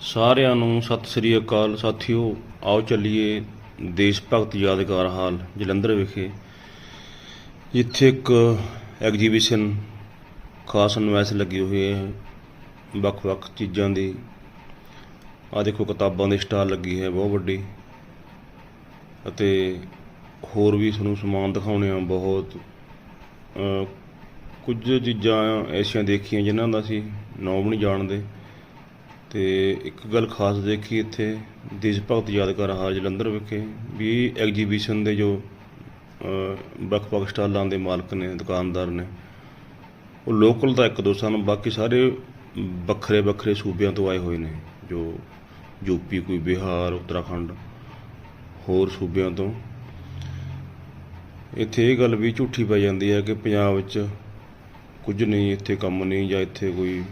ਸਾਰਿਆਂ ਨੂੰ ਸਤਿ ਸ੍ਰੀ ਅਕਾਲ ਸਾਥੀਓ। ਆਓ ਚੱਲੀਏ ਦੇਸ਼ ਭਗਤ ਯਾਦਗਾਰ ਹਾਲ, ਜਲੰਧਰ ਵਿਖੇ। ਜਿੱਥੇ ਇੱਕ ਐਗਜੀਬਿਸ਼ਨ ਖਾਸ ਨੁਮਾਇਸ਼ ਲੱਗੀ ਹੋਈ ਹੈ ਵੱਖ-ਵੱਖ ਚੀਜ਼ਾਂ ਦੀ। ਆ ਦੇਖੋ, ਕਿਤਾਬਾਂ ਦੀ ਸਟਾਲ ਲੱਗੀ ਹੈ ਬਹੁਤ ਵੱਡੀ। ਅਤੇ ਹੋਰ ਵੀ ਤੁਹਾਨੂੰ ਸਮਾਨ ਦਿਖਾਉਣੇ ਆ, ਬਹੁਤ ਕੁਝ ਚੀਜ਼ਾਂ ਐਸੀਆਂ ਦੇਖੀਆਂ ਜਿਨ੍ਹਾਂ ਦਾ ਅਸੀਂ ਨਾਮ ਨਹੀਂ ਜਾਣਦੇ। ਤੇ ਇੱਕ ਗੱਲ ਖਾਸ ਦੇਖੀ ਇੱਥੇ, ਦੇਸ਼ ਭਗਤ ਯਾਦਗਾਰ ਹਾਲ ਜਲੰਧਰ ਵਿਖੇ, ਵੀ ਐਗਜੀਬਿਸ਼ਨ ਦੇ ਜੋ ਵੱਖ-ਵੱਖ ਸਟਾਲਾਂ ਦੇ ਮਾਲਕ ਨੇ, ਦੁਕਾਨਦਾਰ ਨੇ, ਉਹ ਲੋਕਲ ਤਾਂ ਇੱਕ ਦੋ ਸਨ, ਬਾਕੀ ਸਾਰੇ ਵੱਖਰੇ ਵੱਖਰੇ ਸੂਬਿਆਂ ਤੋਂ ਆਏ ਹੋਏ ਨੇ, ਜੋ ਯੂਪੀ ਕੋਈ ਬਿਹਾਰ, ਉੱਤਰਾਖੰਡ, ਹੋਰ ਸੂਬਿਆਂ ਤੋਂ। ਇੱਥੇ ਇਹ ਗੱਲ ਵੀ ਝੂਠੀ ਪੈ ਜਾਂਦੀ ਹੈ ਕਿ ਪੰਜਾਬ ਵਿੱਚ ਕੁਝ ਨਹੀਂ, ਇੱਥੇ ਕੰਮ ਨਹੀਂ ਜਾਂ ਇੱਥੇ ਕੋਈ